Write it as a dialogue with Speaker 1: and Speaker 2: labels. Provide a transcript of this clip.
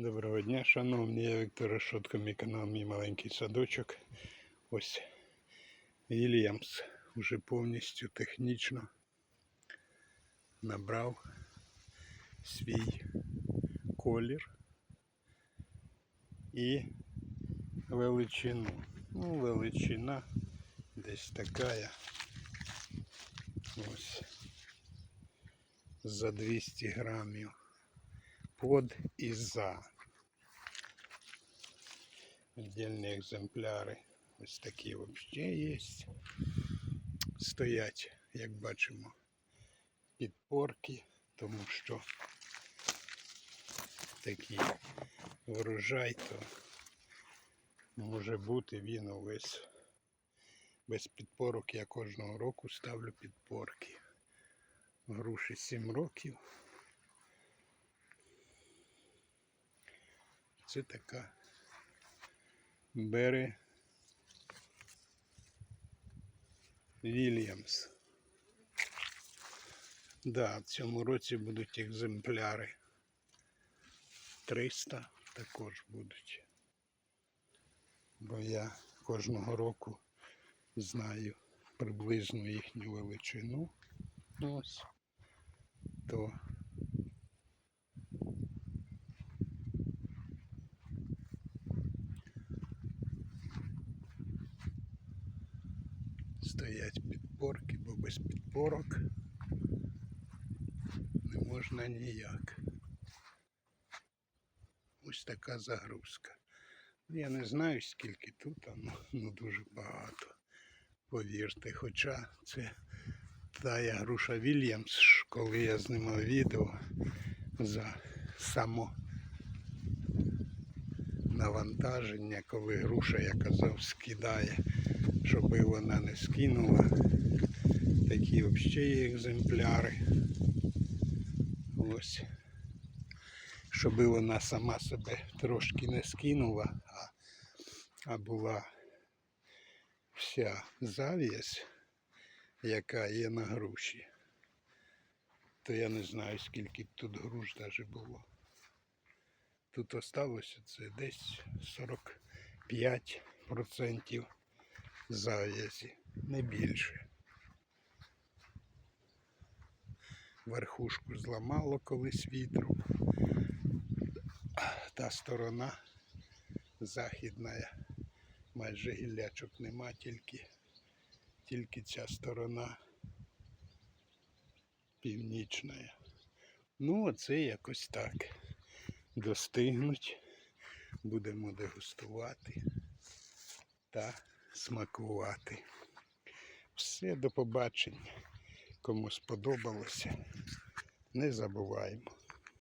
Speaker 1: Доброго дня, шановні, я Віктор Решотко, мій канал, мій маленький садочок. Ось Вільямс вже повністю технічно набрав свій колір і величину. Ну, величина десь така. Ось за 200 грамів под і за. Отдельні екземпляри. Ось такі взагалі є. Стоять, як бачимо, підпорки, тому що такий врожай, то може бути він увесь без підпорок. Я кожного року ставлю підпорки. Груші 7 років. Це така Бери Вільямс. Да, в цьому році будуть екземпляри. 300 також будуть. Бо я кожного року знаю приблизну їхню величину. Ось. То стоять підпорки, бо без підпорок не можна ніяк. Ось така загрузка. Я не знаю скільки тут, але ну, дуже багато. Повірте, хоча це тая груша Вільямс, коли я знімав відео за само навантаження, коли груша, я казав, скидає, щоб вона не скинула. Такі взагалі є екземпляри. Ось. Щоб вона сама себе трошки не скинула, а, а була вся завість, яка є на груші. То я не знаю, скільки б тут груш навіть було. Тут осталося це десь 45% зав'язі, не більше. Верхушку зламало колись вітром. Та сторона західна, майже гіллячок нема, тільки, тільки ця сторона північна. Ну, оце якось так. Достигнуть. Будемо дегустувати та смакувати. Все, до побачення. Кому сподобалося, не забуваємо.